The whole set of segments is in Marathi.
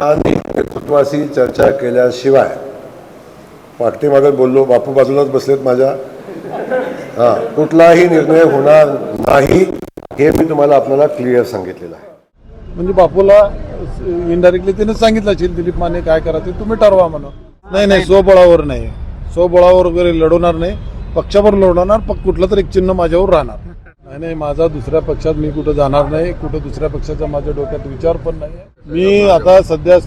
आणि नेतृत्वाशी चर्चा केल्याशिवाय. पाठीमागे बोललो बापू बाजूलाच बसलेत माझ्या. हां कुठलाही निर्णय होणार नाही हे मी तुम्हाला आपल्याला क्लिअर सांगितलेलं आहे. म्हणजे बापूला इनडायरेक्टली त्याने सांगितलं असेल दिलीप माने काय करा ते तुम्ही ठरवा म्हणून. नाही नाही स्वबळावर नाही. स्वबळावर वगैरे लढवणार नाही. पक्षावर लढवणार पण कुठलं तरी एक चिन्ह माझ्यावर राहणार. नाही नाही माझा दुसऱ्या पक्षात मी कुठं जाणार नाही कुठं दुसऱ्या पक्षाचा माझ्या डोक्यात विचार पण नाही मी आता सध्या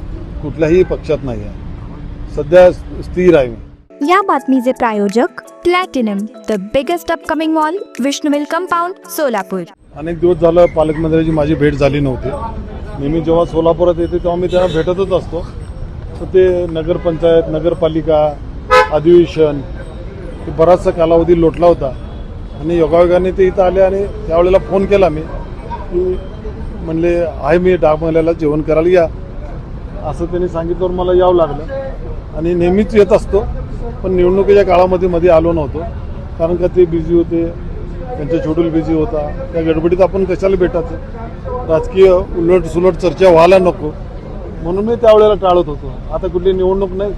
कुठल्याही पक्षात नाही आहे. सध्या स्थिर आहे या बातमीचे प्रायोजक platinum the biggest upcoming mall Vishnuvil compound Solapur. अनेक दिवस झालं पालकमंत्र्याची माझी भेट झाली नव्हती. नेहमी जेव्हा सोलापुरात येते तेव्हा मी त्यांना भेटतच असतो. तर ते नगरपंचायत नगरपालिका अधिवेशन बराचसा कालावधी लोटला होता. आणि योगायोगाने ते इथं आले आणि त्यावेळेला फोन केला मी की म्हणले आहे मी डागमल्याला जेवण करायला या. असं त्यांनी सांगितल्यावर मला यावं लागलं. आणि नेहमीच येत असतो पण निवडणुकीच्या काळामध्ये मध्ये आलो नव्हतो. कारण का ते बिझी होते त्यांचा शेड्यूल बिझी होता. त्या गडबडीत आपण कशाला भेटायचं? राजकीय उलट सुलट चर्चा व्हायला नको. म्हणून मी त्यावेळेला टाळत होतो. आता कुठली निवडणूक नाही.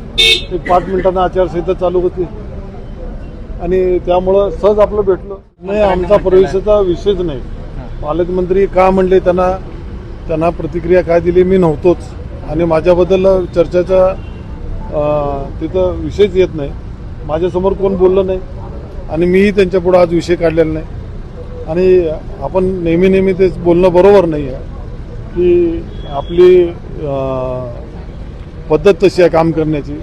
एक पाच मिनिटांना आचारसंहिता चालू होती. आणि त्यामुळं सहज आपलं भेटलं. नाही आमचा प्रवेशाचा विषयच नाही. पालकमंत्री का म्हणले त्यांना त्यांना प्रतिक्रिया काय दिली मी नव्हतोच. आणि माझ्याबद्दल चर्चेचा तिथं विषयच येत नाही. माझ्यासमोर कोण बोललं नाही. आणि मीही त्यांच्यापुढं आज विषय काढलेला नाही. आणि आपण नेहमी नेहमी तेच बोलणं बरोबर नाही आहे. की आपली पद्धत तशी आहे काम करण्याची.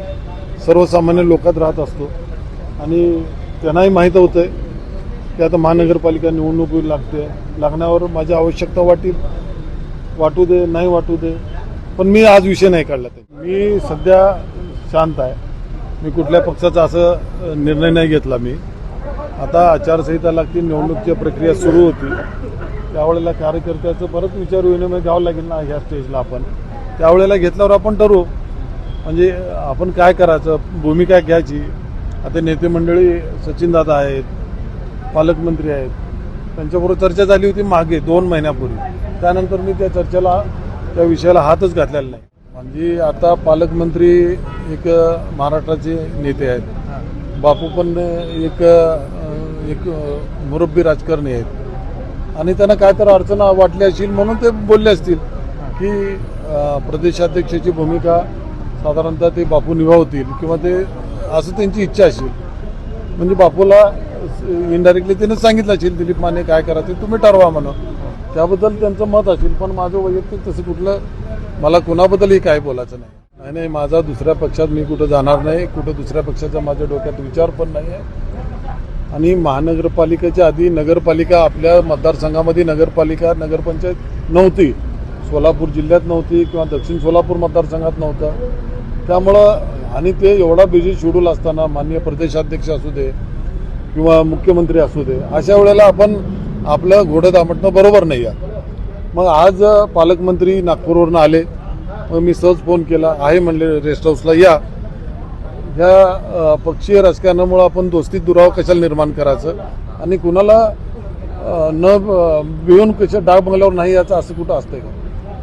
सर्वसामान्य लोकात राहत असतो. आणि त्यांनाही माहीत होतं आहे की आता महानगरपालिका निवडणूक लागते. लागण्यावर माझी आवश्यकता वाटेल. वाटू दे नाही वाटू दे. पण मी आज विषय नाही काढला ते मी सध्या शांत आहे. मी कुठल्या पक्षाचा असं निर्णय नाही घेतला मी. आता आचारसंहिता लागतील निवडणुकीची प्रक्रिया सुरू होती त्यावेळेला कार्यकर्त्याचं परत विचार विनिमय म्हणजे घ्यावं लागेल ना ह्या स्टेजला आपण. त्यावेळेला घेतल्यावर आपण ठरवू. म्हणजे आपण काय करायचं? भूमिका घ्यायची. आता नेते मंडळी सचिनदादा आहेत पालकमंत्री आहेत. त्यांच्याबरोबर चर्चा झाली होती मागे दोन महिन्यापूर्वी. त्यानंतर मी त्या चर्चेला त्या विषयाला हातच घातलेला नाही. म्हणजे आता पालकमंत्री एक महाराष्ट्राचे नेते आहेत. बापू पण एक एक मुरब्बी राजकारणी आहेत. आणि त्यांना काय तर अडचण वाटली असतील म्हणून ते बोलले असतील की प्रदेशाध्यक्षाची भूमिका साधारणतः ते बापू निभावतील किंवा ते असं त्यांची इच्छा असेल. म्हणजे बापूला इनडायरेक्टली त्याने सांगितलं असेल दिलीप माने काय करा ते तुम्ही ठरवा म्हणून. त्याबद्दल त्यांचं मत असेल पण माझं वैयक्तिक तसं कुठलं मला कुणाबद्दलही काय बोलायचं नाही. नाही नाही माझा दुसऱ्या पक्षात मी कुठं जाणार नाही कुठं दुसऱ्या पक्षाचा माझ्या डोक्यात विचार पण नाही आहे. आणि महानगरपालिकेच्या आधी नगरपालिका आपल्या मतदारसंघामध्ये नगरपालिका नगरपंचायत नव्हती. सोलापूर जिल्ह्यात नव्हती किंवा दक्षिण सोलापूर मतदारसंघात नव्हतं. त्यामुळं आणि ते एवढा बिझी शेड्यूल असताना माननीय प्रदेशाध्यक्ष असू दे किंवा मुख्यमंत्री असू दे अशा वेळेला आपण आपलं घोडं दामटणं बरोबर नाही आहे. मग आज पालकमंत्री नागपूरवरून आले. मग मी सहज फोन केला. आहे म्हणले रेस्ट हाऊसला या. ह्या पक्षीय राजकारणामुळं आपण दोस्तीत दुराव कशाला निर्माण करायचं? आणि कुणाला न भिवून कशा डाग बंगल्यावर नाही याचं असं कुठं असतंय का?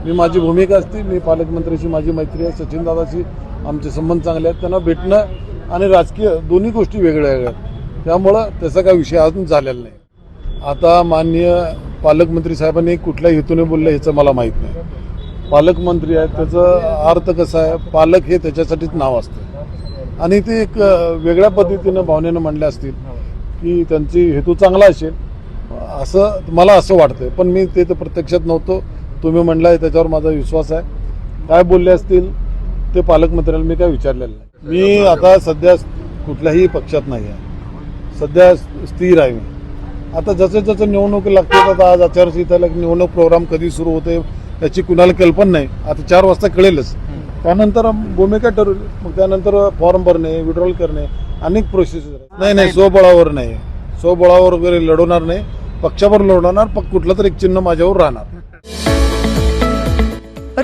मी माझी भूमिका असते मी पालकमंत्र्याशी माझी मैत्री आहे सचिनदादाशी आमचे संबंध चांगले आहेत. त्यांना भेटणं आणि राजकीय दोन्ही गोष्टी वेगळ्या वेगळ्या आहेत. त्यामुळं त्याचा काय विषय अजून झालेला नाही. आता माननीय पालकमंत्री साहेबांनी कुठल्या हेतूने बोललं ह्याचं मला माहीत नाही. पालकमंत्री आहेत त्याचं अर्थ कसा आहे? पालक हे त्याच्यासाठीच नाव असतं. आणि ते एक वेगळ्या पद्धतीनं भावनेनं म्हणले असतील की त्यांची हेतू चांगला असेल. असं मला असं वाटतंय. पण मी ते तर प्रत्यक्षात नव्हतो. तुम्ही म्हणला त्याच्यावर माझा विश्वास आहे. काय बोलले असतील ते पालकमंत्र्यांना मी काय विचारलेलं नाही. मी आता सध्या कुठल्याही पक्षात नाही आहे. सध्या स्थिर आहे मी. आता जसं जसं निवडणूक लागते आता आज आचारसंहिताला निवडणूक प्रोग्राम कधी सुरू होते याची कुणाला कल्पना नाही. आता चार वाजता कळेलच. त्यानंतर भूमिका ठरवली. मग त्यानंतर फॉर्म भरणे विड्रॉल करणे अनेक प्रोसेस नाही नाही स्वबळावर नाही. स्वबळावर वगैरे लढवणार नाही. पक्षावर लढवणार पण कुठलं तरी एक चिन्ह माझ्यावर राहणार.